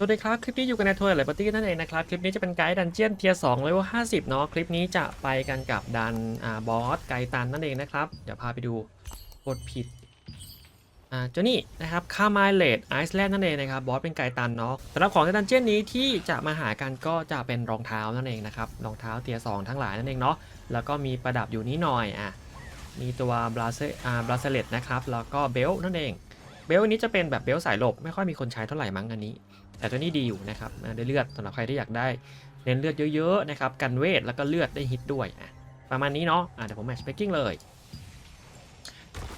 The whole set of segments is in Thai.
สวัสดีครับ คลิปนี้อยู่กันในทัวร์ไหลปาร์ตี้นั่นเองนะครับ คลิปนี้จะเป็นไกด์ดันเจียนเทียร์สองเลเวลห้าสิบเนาะ คลิปนี้จะไปกันกับดันอ่าบอสไกตันนั่นเองนะครับ เดี๋ยวพาไปดูกดผิดอ่าเจ้านี่นะครับคาไมเลดไอซ์แลนด์นั่นเองนะครับ บอสเป็นไกตันเนาะสำหรับของในดันเจียนนี้ที่จะมาหากันก็จะเป็นรองเท้านั่นเองนะครับ รองเท้าเทียร์สองทั้งหลายนั่นเองเนาะ แล้วก็มีประดับอยู่นิดหน่อยอะ มีตัวบราเซอ่าบราเซเลตนะครับ แล้วก็เบลต์นั่นเอง เบลต์อันนี้จะเป็นแบบเบลต์สายหลบไม่ค่อยมีคนใช้เท่าไหร่มั้งอันนี้ แต่ตัวนี้ดีอยู่นะครับได้เลือดสำหรับใครที่อยากได้เน้นเลือดเยอะๆนะครับกันเวทแล้วก็เลือดได้ฮิตด้วยอะประมาณนี้เนาะอะเดี๋ยวผมแมทช์เบกกิ้งเลย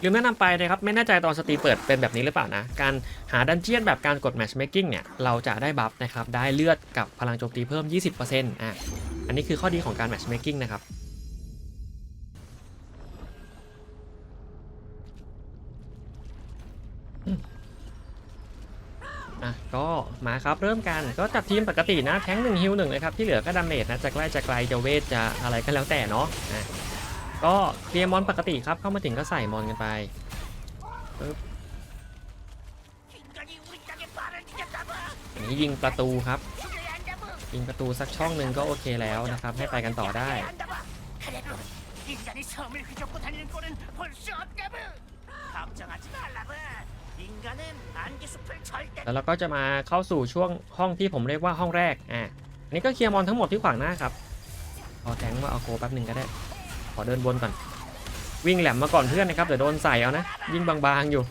ลืมแนะนำไปนะครับไม่แน่ใจตอนสตรีเปิดเป็นแบบนี้หรือเปล่านะ การหาดันเจียนแบบการกดแมชเบกกิ้งเนี่ย เราจะได้บัฟนะครับ ได้เลือดกับพลังโจมตีเพิ่ม 20%อะอันนี้คือข้อดีของการแมชเบกกิ้งนะครับ อะก็มาครับเริ่มกันก็จัดทีมปกตินะแท้งหนึ่งฮิลหนึ่งเลยครับที่เหลือก็ดาเมจนะจะใกล้จะไกลจะเวทจะอะไรก็แล้วแต่เนาะอะก็เคลียร์มอนปกติครับเข้ามาถึงก็ใส่มอนกันไปปึ๊บอันนี้ยิงประตูครับ ยิงประตูสักช่องหนึ่งก็โอเคแล้วนะครับ ให้ไปกันต่อได้ แล้วเราก็จะมาเข้าสู่ช่วงห้องที่ผมเรียกว่าห้องแรก อะอันนี้ก็เคลียร์มอนทั้งหมดที่ขวางหน้าครับเอาแทงว่าเอาโกแป๊บหนึ่งก็ได้ ขอเดินบนก่อน วิ่งแหลมมาก่อนเพื่อนนะครับเดี๋ยวโดนใส่เอานะ ยิ่งบางๆอยู่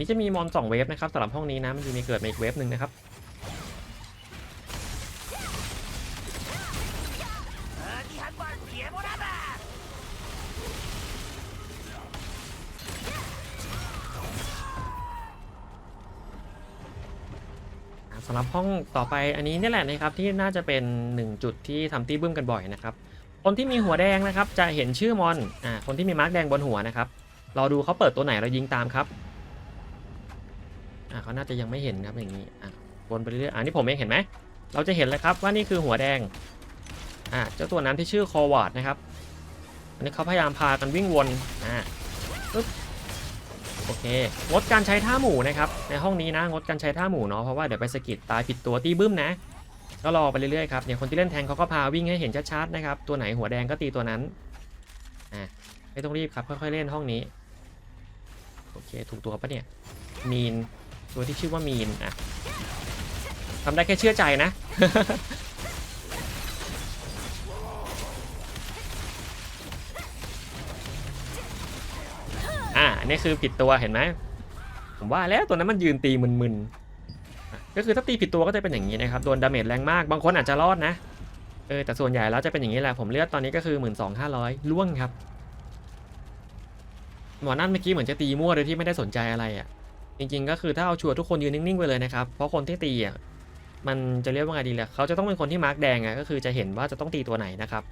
นี่จะมีมอนสองเวฟนะครับสำหรับห้องนี้นะมันจะมีเกิดมาอีกเวฟหนึ่งนะครับ สำหรับห้องต่อไปอันนี้นี่แหละนะครับที่น่าจะเป็นหนึ่งจุดที่ทำตีบึ้มกันบ่อยนะครับคนที่มีหัวแดงนะครับจะเห็นชื่อมอนอ่าคนที่มีมาร์กแดงบนหัวนะครับรอดูเขาเปิดตัวไหนเรายิงตามครับอ่าเขาน่าจะยังไม่เห็นครับอย่างนี้อะวนไปเรื่อยอ่านี่ผมเองเห็นไหมเราจะเห็นเลยครับว่านี่คือหัวแดงอ่าเจ้าตัวนั้นที่ชื่อคอวาร์ดนะครับอันนี้เขาพยายามพากันวิ่งวนอ่าปึ๊บ โอเค งดการใช้ท่าหมู่นะครับ ในห้องนี้นะงดการใช้ท่าหมู่เนาะ เพราะว่าเดี๋ยวไปสะกิดตายผิดตัวตีบึ้มนะ ก็รอไปเรื่อยๆครับ เนี่ยคนที่เล่นแทงเขาก็พาวิ่งให้เห็นชัดๆนะครับ ตัวไหนหัวแดงก็ตีตัวนั้น อะไม่ต้องรีบครับ ค่อยๆเล่นห้องนี้ โอเค ถูกตัวปะเนี่ย มีน ตัวที่ชื่อว่ามีน อะทำได้แค่เชื่อใจนะ นี้คือผิดตัวเห็นไหมผมว่าแล้วตัวนั้นมันยืนตีมึนๆก็คือถ้าตีผิดตัวก็จะเป็นอย่างนี้นะครับโดนดาเมจแรงมากบางคนอาจจะรอดนะเออแต่ส่วนใหญ่แล้วจะเป็นอย่างนี้แหละผมเลือดตอนนี้ก็คือ 1 2 5 0 0ล่วงครับหมอนั่นเมื่อกี้เหมือนจะตีมั่วโดยที่ไม่ได้สนใจอะไรอะ่ะจริงๆก็คือถ้าเอาชัวร์ทุกคนยืนนิ่งๆไปเลยนะครับเพราะคนที่ตีอะมันจะเรียกว่าไงดีล่ะเขาจะต้องเป็นคนที่มาร์กแดงอะก็คือจะเห็นว่าจะต้องตีตัวไหนนะครับ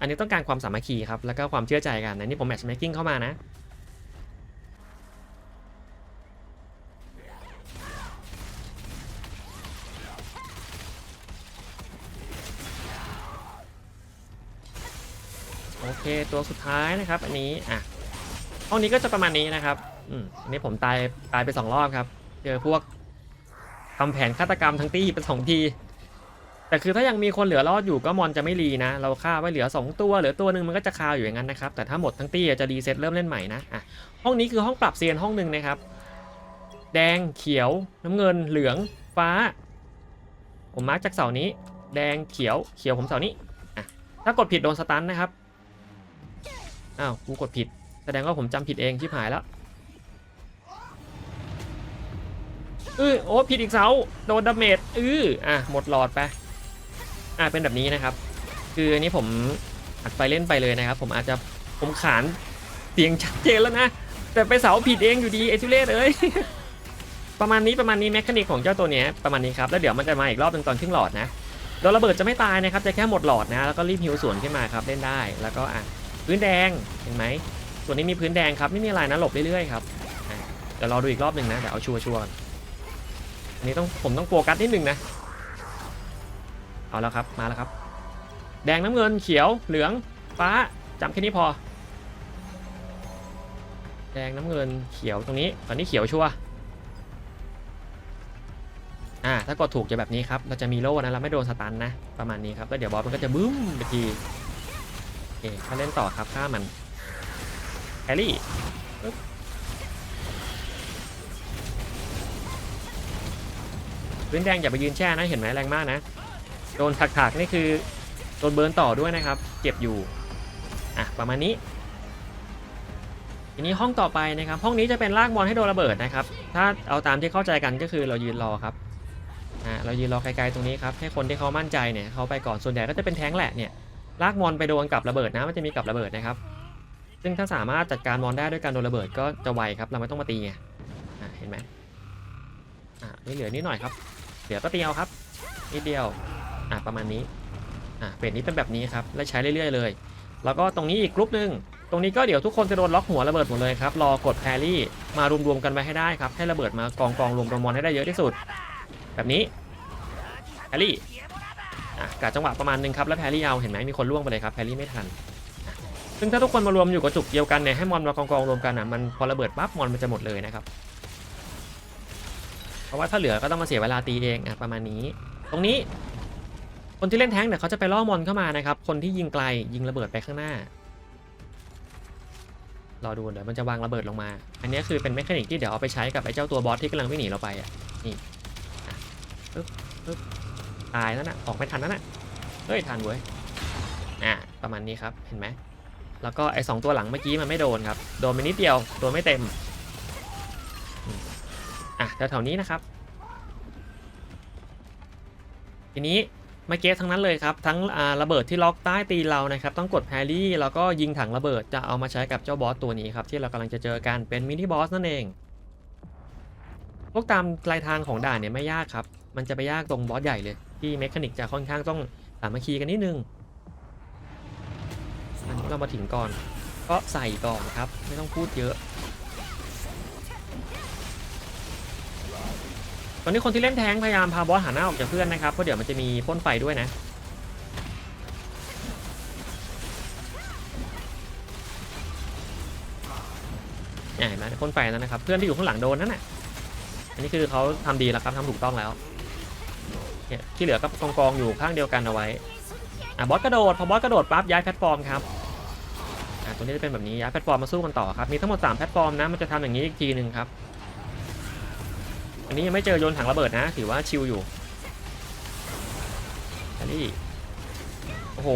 อันนี้ต้องการความสามัคคีครับแล้วก็ความเชื่อใจกันอันนี้ผมแมทช์เมคกิ้งเข้ามานะ เคตัวสุดท้ายนะครับ อันนี้อะห้องนี้ก็จะประมาณนี้นะครับอืมอันนี้ผมตายตายไปสองรอบครับเจอพวกทำแผนฆาตกรรมทั้งตี้เป็นสองทีแต่คือถ้ายังมีคนเหลือรอดอยู่ก็มอนจะไม่รีนะ เราฆ่าไว้เหลือ 2 ตัวเหลือตัวหนึ่งมันก็จะคาวอยู่อย่างนั้นนะครับ แต่ถ้าหมดทั้งตี้จะรีเซ็ตเริ่มเล่นใหม่นะอะห้องนี้คือห้องปรับเซียนห้องหนึ่งนะครับ แดงเขียวน้ำเงินเหลืองฟ้า ผมมาร์กจากเสานี้ แดงเขียวเขียวผมเสานี้อะถ้ากดผิดโดนสตันนะครับ อ้าวกูกดผิด แสดงว่าผมจำผิดเองชิบหายแล้วเออโอ้ผิดอีกเสาโดนดาเมจเอออะหมดหลอดไปอะเป็นแบบนี้นะครับ คืออันนี้ผมอัดไปเล่นไปเลยนะครับ ผมอาจจะผมขานเสียงชัดเจนแล้วนะแต่ไปเสาผิดเองอยู่ดีเอซิเลสเอ้ยประมาณนี้ประมาณนี้แมคานิกของเจ้าตัวนี้ประมาณนี้ครับแล้วเดี๋ยวมันจะมาอีกรอบนึงตอนครึ่งหลอดนะโดนระเบิดจะไม่ตายนะครับจะแค่หมดหลอดนะแล้วก็รีบฮิวสวนขึ้นมาครับเล่นได้แล้วก็อะ พื้นแดงเห็นไหมส่วนนี้มีพื้นแดงครับไม่มีอะไรนะหลบเรื่อยๆครับเดี๋ยวรอดูอีกรอบหนึ่งนะเดี๋ยวเอาชัวร์ๆก่อนอันนี้ต้องผมต้องโฟกัสนิดหนึ่งนะเอาแล้วครับมาแล้วครับ แดงน้ำเงินเขียวเหลืองฟ้าจำแค่นี้พอ แดงน้ำเงินเขียวตรงนี้ตอนนี้เขียวชัวร์อ่าถ้ากดถูกจะแบบนี้ครับเราจะมีโล่นะเราไม่โดนสตันนะประมาณนี้ครับแล้วเดี๋ยวบอสมันก็จะบึ้มไปที เคมาเล่นต่อครับฆ่ามันแฮร์รี่พื้นแดงอย่าไปยืนแช่นะเห็นไหมแรงมากนะ โดนถักๆนี่คือโดนเบิร์นต่อด้วยนะครับ เจ็บอยู่ อะ ประมาณนี้ทีนี้ห้องต่อไปนะครับ ห้องนี้จะเป็นลากบอลให้โดนระเบิดนะครับ ถ้าเอาตามที่เข้าใจกันก็คือเรายืนรอครับอ่าเรายืนรอไกลๆตรงนี้ครับให้คนที่เขามั่นใจเนี่ยเขาไปก่อนส่วนใหญ่ก็จะเป็นแท้งแหละเนี่ย ลากมอนไปโดนกับระเบิดนะมันจะมีกับระเบิดนะครับ ซึ่งถ้าสามารถจัดการมอนได้ด้วยการโดนระเบิดก็จะไวครับ เราไม่ต้องมาตีไงเห็นไหมอ่านี่เหลือนิดหน่อยครับเหลือก็ตีเอาครับนิดเดียวอ่าประมาณนี้อ่าเฟสนี้เป็นแบบนี้ครับและใช้เรื่อยๆเลย แล้วก็ตรงนี้อีกกรุ๊ปหนึ่งตรงนี้ก็เดี๋ยวทุกคนจะโดนล็อกหัวระเบิดหมดเลยครับรอกดแพรี่มารวมๆกันไว้ให้ได้ครับให้ระเบิดมากองกองๆรวมตรงมอนให้ได้เยอะที่สุด แบบนี้แพรี่ อะกะจังหวะประมาณนึงครับแล้วแพรรี่เอาเห็นไหมมีคนล่วงไปเลยครับแพรรี่ไม่ทันซึ่งถ้าทุกคนมารวมอยู่กับจุกเดียวกันเนี่ยให้มอนมากองกองรวมกันอะมันพอระเบิดปั๊บมอนมันจะหมดเลยนะครับเพราะว่าถ้าเหลือก็ต้องมาเสียเวลาตีเองอะประมาณนี้ ตรงนี้ คนที่เล่นแท้งเนี่ยเขาจะไปล่อมอนเข้ามานะครับคนที่ยิงไกลยิงระเบิดไปข้างหน้ารอดูเดี๋ยวมันจะวางระเบิดลงมา อันนี้คือเป็นเมคานิกที่เดี๋ยวเอาไปใช้กับไอ้เจ้าตัวบอสที่กำลังวิ่งหนีเราไปอะนี่ปึ๊บปึ๊บ ตายนั่นน่ะออกไม่ทันนั่นน่ะเฮ้ยทันเว้ยอะประมาณนี้ครับเห็นไหมแล้วก็ไอ้สองตัวหลังเมื่อกี้มันไม่โดนครับโดนไปนิดเดียวตัวไม่เต็มอะแถวๆนี้นะครับ ทีนี้มาเกสทั้งนั้นเลยครับ ทั้งระเบิดที่ล็อกใต้ตีเรานะครับ ต้องกดแพรรี่แล้วก็ยิงถังระเบิดจะเอามาใช้กับเจ้าบอสตัวนี้ครับ ที่เรากำลังจะเจอกันเป็นมินิบอสนั่นเอง พวกตามปลายทางของด่านเนี่ยไม่ยากครับ มันจะไปยากตรงบอสใหญ่เลย ที่เมคานิกจะค่อนข้างต้องสามัคคีกันนิดนึง อันนี้เรามาถึงก่อน ก็ใส่ก่อนครับ ไม่ต้องพูดเยอะ ตอนนี้คนที่เล่นแทงพยายามพาบอสหันหน้าออกจากเพื่อนนะครับเพราะเดี๋ยวมันจะมีพ่นไฟด้วยนะเห็นไหมพ่นไฟนั้นนะครับ เพื่อนที่อยู่ข้างหลังโดนนั่นน่ะอันนี้คือเขาทำดีแล้วครับทำถูกต้องแล้ว เนี่ยที่เหลือก็กองกองอยู่ข้างเดียวกันเอาไว้อะบอสกระโดดพอบอสกระโดดปั๊บย้ายแพลตฟอร์มครับอะตัวนี้จะเป็นแบบนี้ย้ายแพลตฟอร์มมาสู้กันต่อครับมีทั้งหมด3แพลตฟอร์มนะมันจะทำอย่างนี้อีกทีหนึ่งครับอันนี้ยังไม่เจอโยนถังระเบิดนะ ถือว่าชิลอยู่อันนี้โอ้โห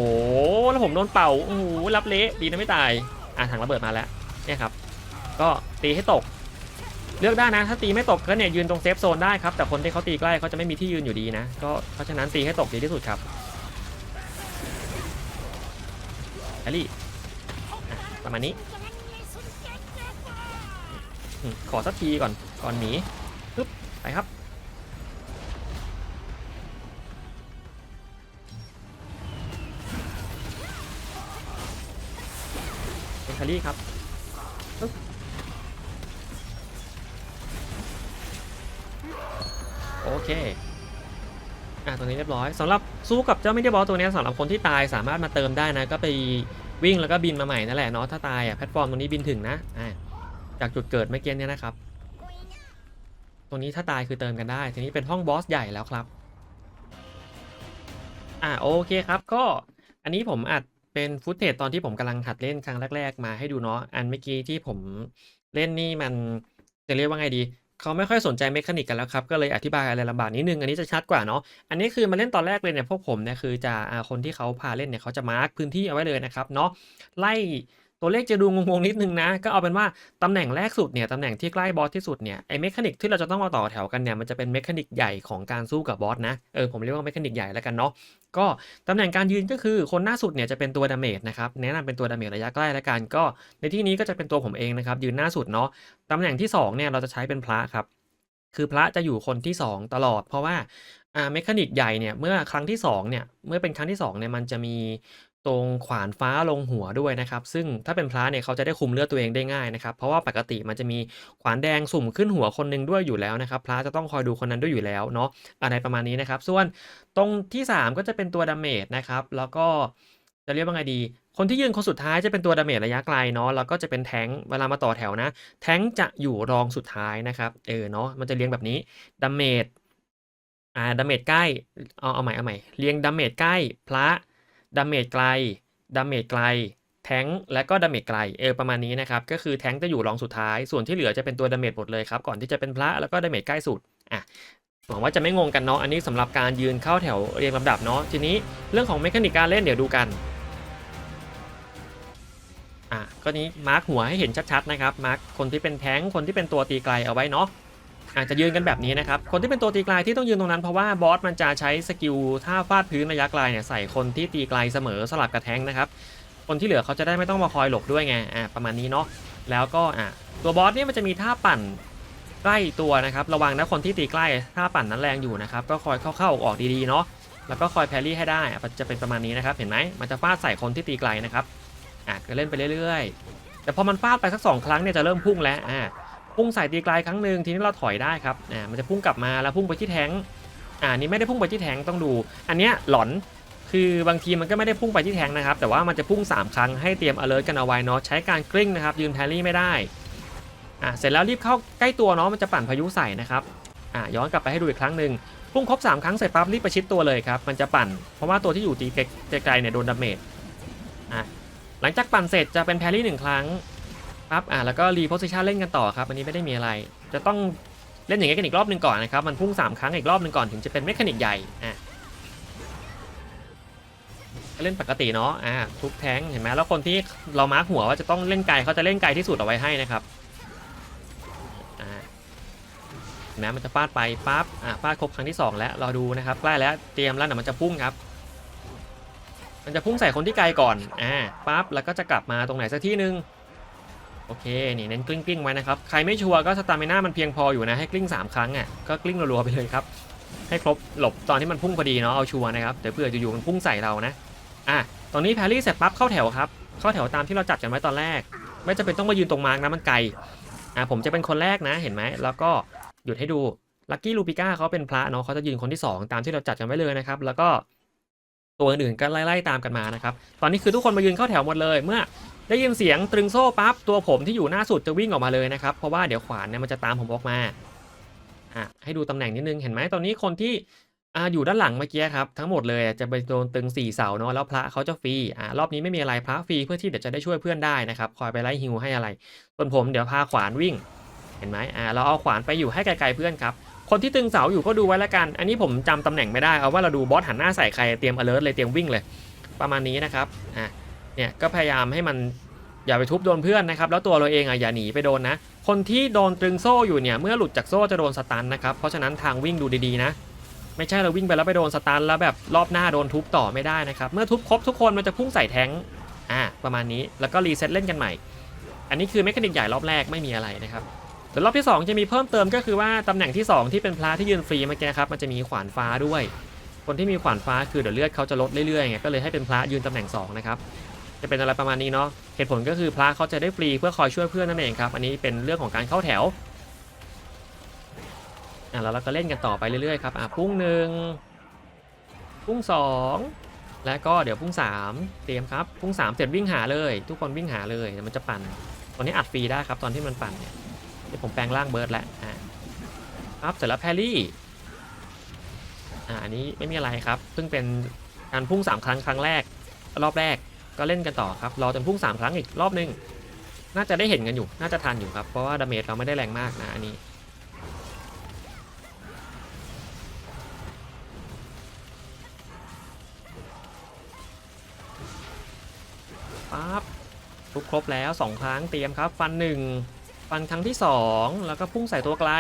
แล้วผมโดนเป่าโอ้โหรับเละดีนะไม่ตายอะถังระเบิดมาแล้วเนี่ยครับก็ตีให้ตก เลือกได้นะถ้าตีไม่ตกก็เนี่ยยืนตรงเซฟโซนได้ครับแต่คนที่เขาตีใกล้เขาจะไม่มีที่ยืนอยู่ดีนะก็เพราะฉะนั้นตีให้ตกดีที่สุดครับแอลลี่ประมาณนี้ ขอสักทีก่อน ก่อนหนีปึ๊บไปครับ เป็นคารี่ครับ โอเคอะตรงนี้เรียบร้อยสำหรับสู้กับเจ้าไม่ได้บอสตัวนี้สำหรับคนที่ตายสามารถมาเติมได้นะ ก็ไปวิ่งแล้วก็บินมาใหม่นั่นแหละเนาะถ้าตายอะแพลตฟอร์มตรงนี้บินถึงนะอะจากจุดเกิดเมื่อกี้เนี่ยนะครับ ตรงนี้ถ้าตายคือเติมกันได้ ทีนี้เป็นห้องบอสใหญ่แล้วครับอ่าโอเคครับก็อันนี้ผมอัดเป็นฟุตเทจตอนที่ผมกำลังหัดเล่นครั้งแรก ๆ มาให้ดูเนาะอันเมื่อกี้ที่ผมเล่นนี่มันจะเรียกว่าไงดี เขาไม่ค่อยสนใจเมคานิกกันแล้วครับ ก็เลยอธิบายอะไรลำบากนิดนึง อันนี้จะชัดกว่าเนาะ อันนี้คือมาเล่นตอนแรกเลยเนี่ยพวกผมเนี่ยคือจะคนที่เขาพาเล่นเนี่ยเขาจะมาร์กพื้นที่เอาไว้เลยนะครับเนาะไล่ตัวเลขจะดูงงๆนิดนึงนะ ก็เอาเป็นว่าตำแหน่งแรกสุดเนี่ยตำแหน่งที่ใกล้บอสที่สุดเนี่ยไอเมคานิกที่เราจะต้องมาต่อแถวกันเนี่ยมันจะเป็นเมคานิกใหญ่ของการสู้กับบอสนะเออผมเรียกว่าเมคานิกใหญ่แล้วกันเนาะ ก็ตำแหน่งการยืนก็คือคนหน้าสุดเนี่ยจะเป็นตัวดาเมจนะครับแนะนำเป็นตัวดาเมจระยะใกล้แล้วกันก็ ในที่นี้ก็จะเป็นตัวผมเองนะครับยืนหน้าสุดเนาะตำแหน่งที่สองเนี่ยเราจะใช้เป็นพระครับคือพระจะอยู่คนที่สองตลอด เพราะว่าอ่าเมคานิกใหญ่เนี่ยเมื่อครั้งที่สองเนี่ยเมื่อเป็นครั้งที่สองเนี่ยมันจะมี ตรงขวานฟ้าลงหัวด้วยนะครับ ซึ่งถ้าเป็นพระเนี่ยเขาจะได้คุมเลือดตัวเองได้ง่ายนะครับ เพราะว่าปกติมันจะมีขวานแดงสุ่มขึ้นหัวคนหนึ่งด้วยอยู่แล้วนะครับ พระจะต้องคอยดูคนนั้นด้วยอยู่แล้วเนาะอะไรประมาณนี้นะครับ ส่วนตรงที่ 3 ก็จะเป็นตัวดาเมจนะครับ แล้วก็จะเรียกว่าไงดี คนที่ยืนคนสุดท้ายจะเป็นตัวดาเมจระยะไกลเนาะ แล้วก็จะเป็นแทงค์เวลามาต่อแถวนะ แทงค์จะอยู่รองสุดท้ายนะครับ เออเนาะ มันจะเรียงแบบนี้ดาเมจ อ่า ดาเมจใกล้ เอาเอาใหม่เอาใหม่ เรียงดาเมจใกล้ พระ ดาเมจไกลดาเมจไกลแท้งและก็ดาเมจไกลเออประมาณนี้นะครับก็คือแท้งจะอยู่รองสุดท้าย ส่วนที่เหลือจะเป็นตัวดาเมจหมดเลยครับก่อนที่จะเป็นพระแล้วก็ดาเมจใกล้สุดอะหวังว่าจะไม่งงกันเนาะอันนี้สำหรับการยืนเข้าแถวเรียงลำดับเนาะทีนี้เรื่องของเมคานิกการเล่นเดี๋ยวดูกันอะก็นี้มาร์คหัวให้เห็นชัดๆนะครับมาร์คคนที่เป็นแท้งคนที่เป็นตัวตีไกลเอาไว้เนาะ อาจจะยืนกันแบบนี้นะครับ คนที่เป็นตัวตีไกลที่ต้องยืนตรงนั้นเพราะว่าบอสมันจะใช้สกิลท่าฟาดพื้นระยะไกลเนี่ยใส่คนที่ตีไกลเสมอสลับกับแทงนะครับ คนที่เหลือเขาจะได้ไม่ต้องมาคอยหลบด้วยไงอะประมาณนี้เนาะแล้วก็อะตัวบอสเนี่ยมันจะมีท่าปั่นใกล้ตัวนะครับ ระวังนะคนที่ตีใกล้ท่าปั่นนั้นแรงอยู่นะครับก็คอยเข้าๆออกๆดีๆเนาะแล้วก็คอยแพรรี่ให้ได้จะเป็นประมาณนี้นะครับ เห็นไหมมันจะฟาดใส่คนที่ตีไกลนะครับอะก็เล่นไปเรื่อยๆ แต่พอมันฟาดไปสักสองครั้งเนี่ยจะเริ่มพุ่งแล้วอ่า พุ่งใส่ตีไกลครั้งหนึ่งทีนี้เราถอยได้ครับอ่ามันจะพุ่งกลับมาแล้วพุ่งไปที่แทงอ่านี่ไม่ได้พุ่งไปที่แทงต้องดู อันเนี้ยหลอนคือบางทีมันก็ไม่ได้พุ่งไปที่แทงนะครับ แต่ว่ามันจะพุ่ง 3 ครั้งให้เตรียม alert กันเอาไว้เนาะใช้การกลิ้งนะครับ ยืนแพรี่ไม่ได้อ่าเสร็จแล้วรีบเข้าใกล้ตัวเนาะมันจะปั่นพายุใส่นะครับอ่าย้อนกลับไปให้ดูอีกครั้งหนึ่งพุ่งครบ 3 ครั้งเสร็จปั๊บรีบประชิดตัวเลยครับมันจะปั่น เพราะว่าตัวที่อยู่ตีไกลๆเนี่ยโดนดาเมจอ่าหลังจากปั่นเสร็จจะเป็นแพรรี่หนึ่งครั้ง ครับอ่าแล้วก็รีโพสิชันเล่นกันต่อครับอันนี้ไม่ได้มีอะไร จะต้องเล่นอย่างนี้กันอีกรอบหนึ่งก่อนนะครับ มันพุ่ง 3 ครั้งอีกรอบหนึ่งก่อนถึงจะเป็นเมคานิกใหญ่อะเล่นปกติเนาะอ่าทุกแทงเห็นไหมแล้วคนที่เรามาร์คหัวว่าจะต้องเล่นไกลเขาจะเล่นไกลที่สุดเอาไว้ให้นะครับอ่าเห็นไหมมันจะฟาดไปปั๊บอ่าฟาดครบครั้งที่สองแล้วเราดูนะครับใกล้แล้วเตรียมแล้วเดี๋ยวมันจะพุ่งครับ มันจะพุ่งใส่คนที่ไกลก่อนอ่าปั๊บแล้วก็จะกลับมาตรงไหนสักที่หนึ่ง โอเค นี่เน้นกลิ้งกลิ้งๆไว้นะครับ ใครไม่ชัวร์ก็สตามิน่ามันเพียงพออยู่นะ ให้กลิ้ง 3 ครั้งอะ ก็กลิ้งรัวๆไปเลยครับ ให้ครบหลบตอนที่มันพุ่งพอดีเนาะ เอาชัวร์นะครับ เดี๋ยวเผื่ออยู่ๆมันพุ่งใส่เรานะ อะ ตอนนี้แพรี่เสร็จปั๊บเข้าแถวครับ เข้าแถวตามที่เราจัดกันไว้ตอนแรก ไม่จำเป็นต้องมายืนตรงมาร์กนะ มันไกล อะผมจะเป็นคนแรกนะ เห็นไหม แล้วก็หยุดให้ดู ลักกี้ลูปิก้าเขาเป็นพระเนาะเขาจะยืนคนที่สองตามที่เราจัดกันไว้เลยนะครับ แล้วก็ ตัวอื่นๆก็ไล่ๆตามกันมานะครับ ตอนนี้คือทุกคนมายืนเข้าแถวหมดเลย เมื่อได้ยินเสียงตรึงโซ่ปั๊บตัวผมที่อยู่หน้าสุดจะวิ่งออกมาเลยนะครับ เพราะว่าเดี๋ยวขวานเนี่ยมันจะตามผมออกมาอะให้ดูตำแหน่งนิดนึงเห็นไหมตอนนี้คนที่อ่าอยู่ด้านหลังเมื่อกี้ครับทั้งหมดเลยจะไปโดนตึง4เสาเนาะแล้วพระเขาจะฟรีอ่ารอบนี้ไม่มีอะไรพระฟรีเพื่อที่เดี๋ยวจะได้ช่วยเพื่อนได้นะครับคอยไปไล่ฮิวให้อะไรส่วนผมเดี๋ยวพาขวานวิ่ง เห็นไหมอ่าเราเอาขวานไปอยู่ให้ไกลๆเพื่อนครับ คนที่ตึงเสาอยู่ก็ดูไว้แล้วกัน อันนี้ผมจำตำแหน่งไม่ได้เอาว่าเราดูบอสหันหน้าใส่ใครเตรียม alert เลยเตรียมวิ่งเลย ประมาณนี้นะครับอะเนี่ยก็พยายามให้มันอย่าไปทุบโดนเพื่อนนะครับ แล้วตัวเราเองอะอย่าหนีไปโดนนะ คนที่โดนตรึงโซ่อยู่เนี่ยเมื่อหลุดจากโซ่จะโดนสตันนะครับเพราะฉะนั้นทางวิ่งดูดีๆนะ ไม่ใช่เราวิ่งไปแล้วไปโดนสตันแล้วแบบรอบหน้าโดนทุบต่อไม่ได้นะครับเมื่อทุบครบทุกคนมันจะพุ่งใส่แทงอะประมาณนี้แล้วก็รีเซ็ตเล่นกันใหม่ อันนี้คือเมคานิกใหญ่รอบแรกไม่มีอะไรนะครับ ส่วนรอบที่ 2 จะมีเพิ่มเติมก็คือว่าตำแหน่งที่ 2 ที่เป็นพระที่ยืนฟรีเมื่อกี้ครับมันจะมีขวานฟ้าด้วย คนที่มีขวานฟ้าคือเดี๋ยวเลือดเขาจะลดเรื่อยๆไงก็เลยให้เป็นพระยืนตำแหน่ง2นะครับจะเป็นอะไรประมาณนี้เนาะเหตุผลก็คือพระเขาจะได้ฟรีเพื่อคอยช่วยเพื่อนนั่นเองครับอันนี้เป็นเรื่องของการเข้าแถวอะแล้วเราก็เล่นกันต่อไปเรื่อยๆครับอะพุ่งหนึ่งพุ่งสองและก็เดี๋ยวพุ่งสามเตรียมครับพุ่งสามเสร็จวิ่งหาเลย ทุกคนวิ่งหาเลยมันจะปั่นตอนนี้อัดฟรีได้ครับตอนที่มันปั่นเนี่ย เดี๋ยวผมแปลงร่างเบิร์ดแล้วอ่าครับเสร็จแล้วแพรี่อ่าอันนี้ไม่มีอะไรครับเพิ่งเป็นการพุ่ง3ครั้งครั้งแรก รอบแรกก็เล่นกันต่อครับรอจนพุ่ง3ครั้งอีกรอบนึงน่าจะได้เห็นกันอยู่น่าจะทันอยู่ครับเพราะว่าดาเมจเราไม่ได้แรงมากนะอันนี้ปั๊บทุบครบแล้ว 2 ครั้งเตรียมครับ ฟัน 1 ฟันครั้งที่ 2 แล้วก็พุ่งใส่ตัวไกล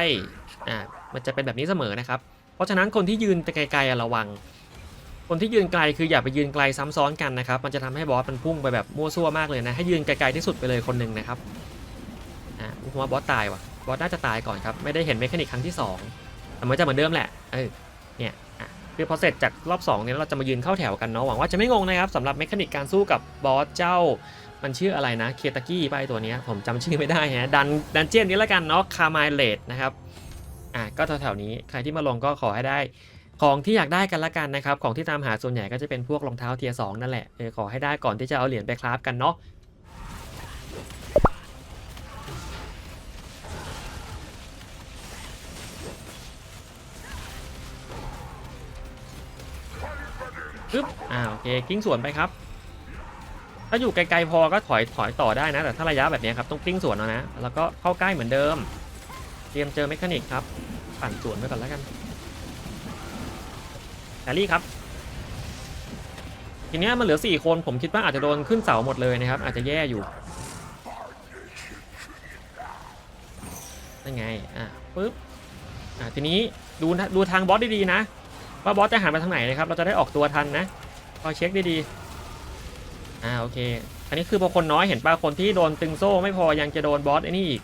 อ่ามันจะเป็นแบบนี้เสมอนะครับ เพราะฉะนั้นคนที่ยืนไกลๆอะระวัง คนที่ยืนไกลคืออย่าไปยืนไกลซ้ำซ้อนกันนะครับ มันจะทำให้บอสมันพุ่งไปแบบมั่วซั่วมากเลยนะ ให้ยืนไกลๆที่สุดไปเลยคนหนึ่งนะครับอ่าผมว่าบอสตายว่ะ บอสน่าจะตายก่อนครับ ไม่ได้เห็นเมคานิกครั้งที่2แต่มันจะเหมือนเดิมแหละ เออ เนี่ยอะคือพอเสร็จจากรอบ2เนี่ยเราจะมายืนเข้าแถวกันเนาะ หวังว่าจะไม่งงนะครับสำหรับเมคานิกการสู้กับบอสเจ้า มันชื่ออะไรนะเคตากี้ไปตัวนี้ผมจำชื่อไม่ได้ฮะดันดันเจียนนี้แล้วกันเนาะคาร์มายเลดนะครับอะก็แถวๆนี้ใครที่มาลงก็ขอให้ได้ของที่อยากได้กันละกันนะครับ ของที่ตามหาส่วนใหญ่ก็จะเป็นพวกรองเท้าเทียสองนั่นแหละเออขอให้ได้ก่อนที่จะเอาเหรียญไปคราฟกันเนาะปึ๊บอ่าโอเคกิ้งสวนไปครับ ถ้าอยู่ไกลๆพอก็ถอยถอยต่อได้นะ แต่ถ้าระยะแบบนี้ครับต้องกิ้งสวนเอานะ แล้วก็เข้าใกล้เหมือนเดิม เตรียมเจอเมคานิกครับปั่นสวนไปก่อนแล้วกันแฮร์รี่ครับ ทีนี้มันเหลือ 4 คนผมคิดว่าอาจจะโดนขึ้นเสาหมดเลยนะครับ อาจจะแย่อยู่นั่นไง อะปึ๊บ อะทีนี้ดูดูทางบอสดีๆนะ ว่าบอสจะหันไปทางไหนนะครับ เราจะได้ออกตัวทันนะคอยเช็คดีๆ อ่าโอเค อันนี้คือพอคนน้อยเห็นป่ะคนที่โดนตึงโซ่ไม่พอยังจะโดนบอสไอ้นี่อีก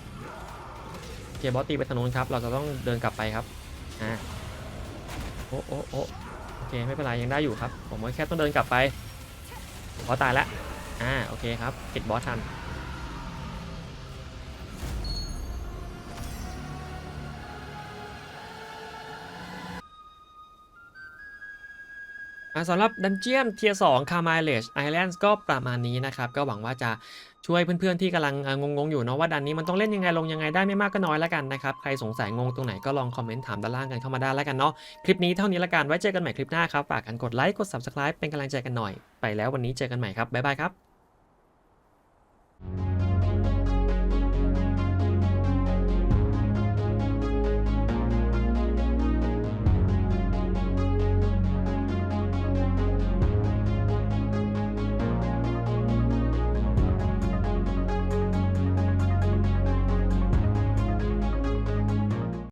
โอเคบอสตีไปทางนู้นครับ เราจะต้องเดินกลับไปครับอ่าโอ้โอ้โอ้โอเคไม่เป็นไรยังได้อยู่ครับ ผมแค่ต้องเดินกลับไปบอสตายแล้วอ่าโอเคครับปิดบอสทัน สำหรับดันเจียนเทียสองคาร์ม l เลชไอแลนด์ก็ประมาณนี้นะครับ ก็หวังว่าจะช่วยเพื่อนๆที่กำลังงงๆอยู่เนาะว่าดันนี้มันต้องเล่นยังไงลงยังไงได้ไม่มากก็น้อยแล้วกันนะครับ ใครสงสัยงงตรงไหนก็ลองคอมเมนต์ถามด้านล่างกันเข้ามาได้แล้วกันเนาะคลิปนี้เท่านี้ละกันไว้เจอกันใหม่คลิปหน้าครับฝากกันกดไลค์กด subscribe เป็นกำลังใจกันหน่อย ไปแล้ววันนี้เจอกันใหม่ครับบ๊ายบายครับ